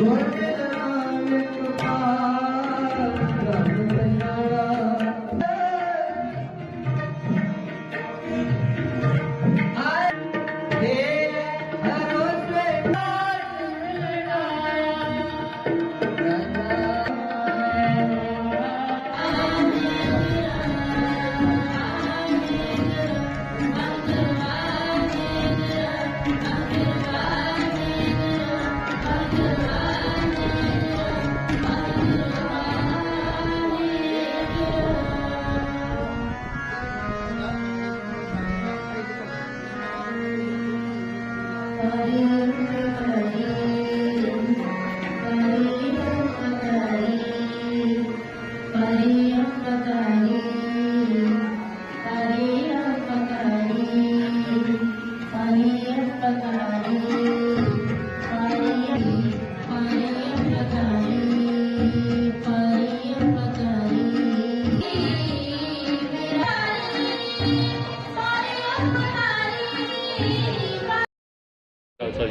Lord.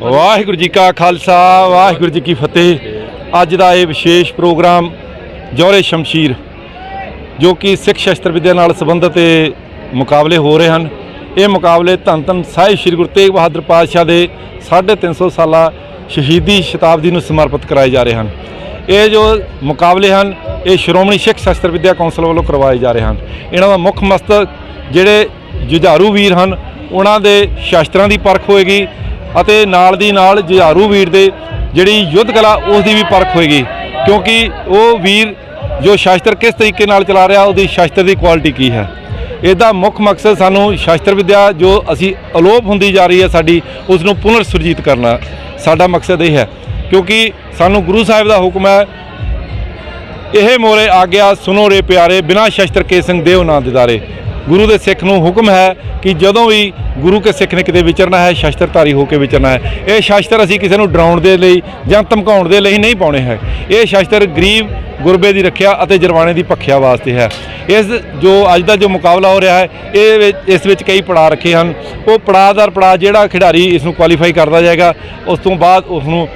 Waheguru ji ਕਾ ਖਾਲਸਾ, ਵਾਹਿਗੁਰੂ ਜੀ ਕੀ ਫਤਿਹ। ਅੱਜ ਦਾ ਇਹ ਵਿਸ਼ੇਸ਼ ਪ੍ਰੋਗਰਾਮ ਜੋਰੇ ਸ਼ਮਸ਼ੀਰ ਜੋ ਕਿ ਸਿੱਖ ਸ਼ਸਤਰ ਵਿਦਿਆ ਨਾਲ ਸੰਬੰਧਿਤ ਇਹ ਮੁਕਾਬਲੇ ਹੋ ਰਹੇ ਹਨ। ਇਹ ਮੁਕਾਬਲੇ ਧੰਨ ਧੰਨ ਸਾਹਿਬ ਸ੍ਰੀ ਗੁਰੂ ਤੇਗ ਬਹਾਦਰ ਪਾਤਸ਼ਾਹ ਦੇ 350 ਸਾਲਾ ਸ਼ਹੀਦੀ ਸ਼ਤਾਬਦੀ ਨੂੰ ਸਮਰਪਿਤ ਕਰਾਏ ਜਾ ਰਹੇ ਹਨ। ਇਹ ਜੋ ਮੁਕਾਬਲੇ ਹਨ, ਇਹ ਸ਼੍ਰੋਮਣੀ ਸਿੱਖ ਸ਼ਸਤਰ ਵਿਦਿਆ ਕੌਂਸਲ ਵੱਲੋਂ ਕਰਵਾਏ ਜਾ ਰਹੇ ਹਨ। ਇਹਨਾਂ ਦਾ ਮੁੱਖ ਮਕਸਦ ਜਿਹੜੇ ਜੁਝਾਰੂ ਵੀਰ ਹਨ, ਉਹਨਾਂ ਦੇ ਸ਼ਸਤਰਾਂ ਦੀ ਪਰਖ ਹੋਏਗੀ ਅਤੇ ਨਾਲ ਦੀ ਨਾਲ ਜੁਝਾਰੂ ਵੀਰ ਦੇ ਜਿਹੜੀ ਯੁੱਧ ਕਲਾ, ਉਸ ਦੀ ਵੀ ਪਰਖ ਹੋਏਗੀ। ਕਿਉਂਕਿ ਉਹ ਵੀਰ ਜੋ ਸ਼ਾਸਤਰ ਕਿਸ ਤਰੀਕੇ ਨਾਲ ਚਲਾ ਰਿਹਾ, ਉਹਦੀ ਸ਼ਾਸਤਰ ਦੀ ਕੁਆਲਿਟੀ ਕੀ ਹੈ। ਇਹਦਾ ਮੁੱਖ ਮਕਸਦ ਸਾਨੂੰ ਸ਼ਾਸਤਰ ਵਿਦਿਆ ਜੋ ਅਸੀਂ ਅਲੋਪ ਹੁੰਦੀ ਜਾ ਰਹੀ ਹੈ ਸਾਡੀ ਉਸ ਨੂੰ ਪੁਨਰ ਸੁਰਜੀਤ ਕਰਨਾ। ਸਾਡਾ ਮਕਸਦ ਇਹ ਹੈ, ਕਿਉਂਕਿ ਸਾਨੂੰ ਗੁਰੂ ਸਾਹਿਬ ਦਾ ਹੁਕਮ ਹੈ, ਇਹ ਮੋਰੇ ਆਗਿਆ ਸੁਨੋ ਰੇ ਪਿਆਰੇ, ਬਿਨਾ ਸ਼ਸਤਰ ਕੇ ਸਿੰਘ ਦੇਵ ਨਾ ਦਿਦਾਰੇ। ਗੁਰੂ ਦੇ ਸਿੱਖ ਨੂੰ ਹੁਕਮ ਹੈ ਕਿ ਜਦੋਂ ਵੀ ਗੁਰੂ ਕੇ ਸਿੱਖ ਨੇ ਕਿਤੇ ਵਿਚਰਨਾ ਹੈ, ਸ਼ਸਤਰਧਾਰੀ ਹੋ ਕੇ ਵਿਚਰਨਾ ਹੈ। ਇਹ ਸ਼ਸਤਰ ਅਸੀਂ ਕਿਸੇ ਨੂੰ ਡਰਾਉਣ ਦੇ ਲਈ ਜਾਂ ਧਮਕਾਉਣ ਦੇ ਲਈ ਨਹੀਂ ਪਾਉਣੇ ਹੈ। ਇਹ ਸ਼ਸਤਰ ਗਰੀਬ ਗੁਰਬੇ ਦੀ ਰੱਖਿਆ ਅਤੇ ਜਰਵਾਣੇ ਦੀ ਭੱਖਿਆ ਵਾਸਤੇ ਹੈ। ਇਸ ਜੋ ਅੱਜ ਦਾ ਜੋ ਮੁਕਾਬਲਾ ਹੋ ਰਿਹਾ ਹੈ, ਇਹ ਇਸ ਵਿੱਚ ਕਈ ਪੜਾਅ ਰੱਖੇ ਹਨ। ਉਹ ਪੜਾਅ ਦਰ ਪੜਾਅ ਜਿਹੜਾ ਖਿਡਾਰੀ ਇਸ ਨੂੰ ਕੁਆਲੀਫਾਈ ਕਰਦਾ ਜਾਏਗਾ, ਉਸ ਤੋਂ ਬਾਅਦ ਉਸ ਨੂੰ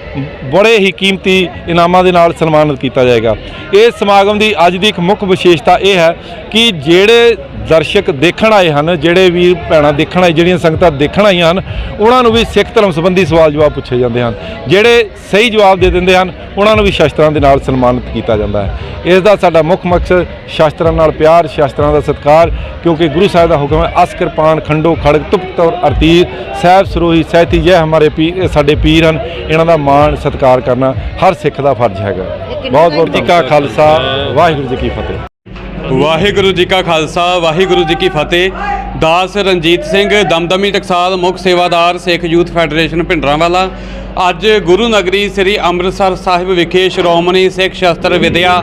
ਬੜੇ ਹੀ ਕੀਮਤੀ ਇਨਾਮਾਂ ਦੇ ਨਾਲ ਸਨਮਾਨਿਤ ਕੀਤਾ ਜਾਏਗਾ। ਇਸ ਸਮਾਗਮ ਦੀ ਅੱਜ ਦੀ ਇੱਕ ਮੁੱਖ ਵਿਸ਼ੇਸ਼ਤਾ ਇਹ ਹੈ ਕਿ ਜਿਹੜੇ ਦਰਸ਼ਕ ਦੇਖਣ ਆਏ ਹਨ, ਜਿਹੜੇ ਵੀਰ ਭੈਣਾਂ ਦੇਖਣ ਆਏ, ਜਿਹੜੀਆਂ ਸੰਗਤਾਂ ਦੇਖਣ ਆਈਆਂ ਹਨ, ਉਹਨਾਂ ਨੂੰ ਵੀ ਸਿੱਖ ਧਰਮ ਸੰਬੰਧੀ ਸਵਾਲ ਜਵਾਬ ਪੁੱਛੇ ਜਾਂਦੇ ਹਨ। ਜਿਹੜੇ ਸਹੀ ਜਵਾਬ ਦੇ ਦਿੰਦੇ ਹਨ, ਉਹਨਾਂ ਨੂੰ ਵੀ ਸ਼ਸਤਰਾਂ ਦੇ ਨਾਲ ਸਨਮਾਨਿਤ ਕੀਤਾ ਜਾਂਦਾ ਹੈ। ਇਸ ਦਾ ਸਾਡਾ ਮੁੱਖ ਮਕਸਦ ਸ਼ਸਤਰਾਂ ਨਾਲ ਪਿਆਰ ਸ਼ਸਤਰਾਂ ਦਾ ਸਤਿਕਾਰ ਕਿਉਂਕਿ ਗੁਰੂ ਸਾਹਿਬ ਦਾ ਹੁਕਮ ਹੈ ਅਸ ਕਿਰਪਾਨ ਖੰਡੋ ਖੜਗ ਤੁਪਤ ਔਰ ਅਰਤੀਰ ਸਾਹਿਬ ਸਰੋਹੀ ਸਹਿਤੀ ਜੈ ਹਮਾਰੇ ਪੀਰ ਇਹ ਸਾਡੇ ਪੀਰ ਹਨ। ਇਹਨਾਂ ਦਾ ਮਾਣ ਸਤਿਕਾਰ ਕਰਨਾ ਹਰ ਸਿੱਖ ਦਾ ਫਰਜ਼ ਹੈਗਾ। ਬਹੁਤ ਬਹੁਤ ਜੀ ਕਾ ਖਾਲਸਾ ਵਾਹਿਗੁਰੂ ਜੀ ਕੀ ਫਤਿਹ। ਵਾਹਿਗੁਰੂ ਜੀ ਕਾ ਖਾਲਸਾ ਵਾਹਿਗੁਰੂ ਜੀ ਕੀ ਫਤਿਹ। ਦਾਸ ਰਣਜੀਤ ਸਿੰਘ ਦਮਦਮੀ ਟਕਸਾਲ ਮੁੱਖ ਸੇਵਾਦਾਰ ਸਿੱਖ ਯੂਥ ਫੈਡਰੇਸ਼ਨ ਭਿੰਡਰਾਂਵਾਲਾ। ਅੱਜ ਗੁਰੂ ਨਗਰੀ ਸ੍ਰੀ ਅੰਮ੍ਰਿਤਸਰ ਸਾਹਿਬ ਵਿਖੇ ਸ਼੍ਰੋਮਣੀ ਸਿੱਖ ਸ਼ਸਤਰ ਵਿਦਿਆ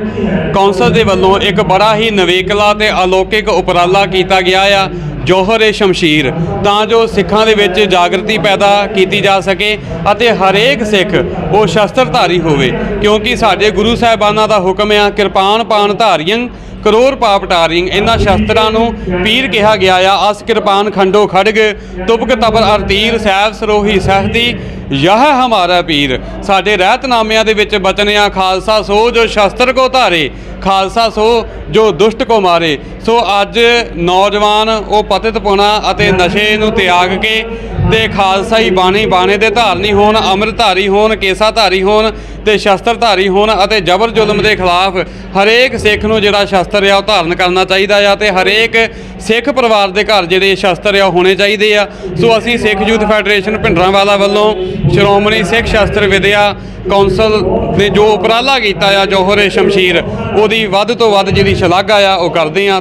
ਕੌਂਸਲ ਦੇ ਵੱਲੋਂ ਇੱਕ ਬੜਾ ਹੀ ਨਵੇਕਲਾ ਤੇ ਅਲੌਕਿਕ ਉਪਰਾਲਾ ਕੀਤਾ ਗਿਆ ਆ ਜੋਹਰ ਏ ਸ਼ਮਸ਼ੀਰ। ਤਾਂ ਜੋ ਸਿੱਖਾਂ ਦੇ ਵਿੱਚ ਜਾਗਰਤੀ ਪੈਦਾ ਕੀਤੀ ਜਾ ਸਕੇ ਅਤੇ ਹਰੇਕ ਸਿੱਖ ਉਹ ਸ਼ਸਤਰਧਾਰੀ ਹੋਵੇ, ਕਿਉਂਕਿ ਸਾਡੇ ਗੁਰੂ ਸਾਹਿਬਾਨਾਂ ਦਾ ਹੁਕਮ ਆ ਕਿਰਪਾਨ ਪਾਣ ਧਾਰੀਆਂ ਕਰੋੜ ਪਾਪ ਟਾਰਿੰਗ ਇਹਨਾਂ ਸ਼ਸਤਰਾਂ ਨੂੰ ਪੀਰ ਕਿਹਾ ਗਿਆ ਆ। ਅਸ ਕਿਰਪਾਨ ਖੰਡੋ ਖੜਗ ਤੁਬਕ ਤਬਰ ਅਰਤੀਰ ਸੈਵ ਸਰੋਹੀ ਸਹਿਤੀ ਯਹ ਹਮਾਰਾ ਪੀਰ। ਸਾਡੇ ਰਹਿਤਨਾਮਿਆਂ ਦੇ ਵਿੱਚ ਬਚਨ ਖਾਲਸਾ ਸੋ ਜੋ ਸ਼ਸਤਰ ਕੋ ਧਾਰੇ, ਖਾਲਸਾ ਸੋ ਜੋ ਦੁਸ਼ਟ ਕੋ ਮਾਰੇ। ਸੋ ਅੱਜ ਨੌਜਵਾਨ ਉਹ ਪਤਿਤ ਪੁਣਾ ਅਤੇ ਨਸ਼ੇ ਨੂੰ ਤਿਆਗ ਕੇ ਤੇ ਖਾਲਸਾਈ ਬਾਣੀ, ਬਾਣੇ ਦੇ ਧਾਰਨੀ ਹੋਣ, ਅੰਮ੍ਰਿਤਧਾਰੀ ਹੋਣ, ਕੇਸਾਧਾਰੀ ਹੋਣ ਤੇ ਸ਼ਸਤਰਧਾਰੀ ਹੋਣ ਅਤੇ ਜ਼ਬਰ ਜ਼ੁਲਮ ਦੇ ਖਿਲਾਫ ਹਰੇਕ ਸਿੱਖ ਨੂੰ ਜਿਹੜਾ ਸ਼ਸਤਰ ਆ ਉਹ ਧਾਰਨ ਕਰਨਾ ਚਾਹੀਦਾ ਆ ਤੇ ਹਰੇਕ ਸਿੱਖ ਪਰਿਵਾਰ ਦੇ ਘਰ ਜਿਹੜੇ ਸ਼ਸਤਰ ਆ ਉਹ ਹੋਣੇ ਚਾਹੀਦੇ ਆ। ਸੋ ਅਸੀਂ ਸਿੱਖ ਯੂਥ ਫੈਡਰੇਸ਼ਨ ਭਿੰਡਰਾਂਵਾਲਾ ਵੱਲੋਂ ਸ਼੍ਰੋਮਣੀ ਸਿੱਖ ਸ਼ਸਤਰ ਵਿਦਿਆ ਕੌਂਸਲ ਨੇ ਜੋ ਉਪਰਾਲਾ ਕੀਤਾ ਆ ਜੋਹਰ ਸ਼ਮਸ਼ੀਰ ਉਹਦੀ ਵੱਧ ਤੋਂ ਵੱਧ ਜਿਹੜੀ ਸ਼ਲਾਘਾ ਆ ਉਹ ਕਰਦੇ ਆ।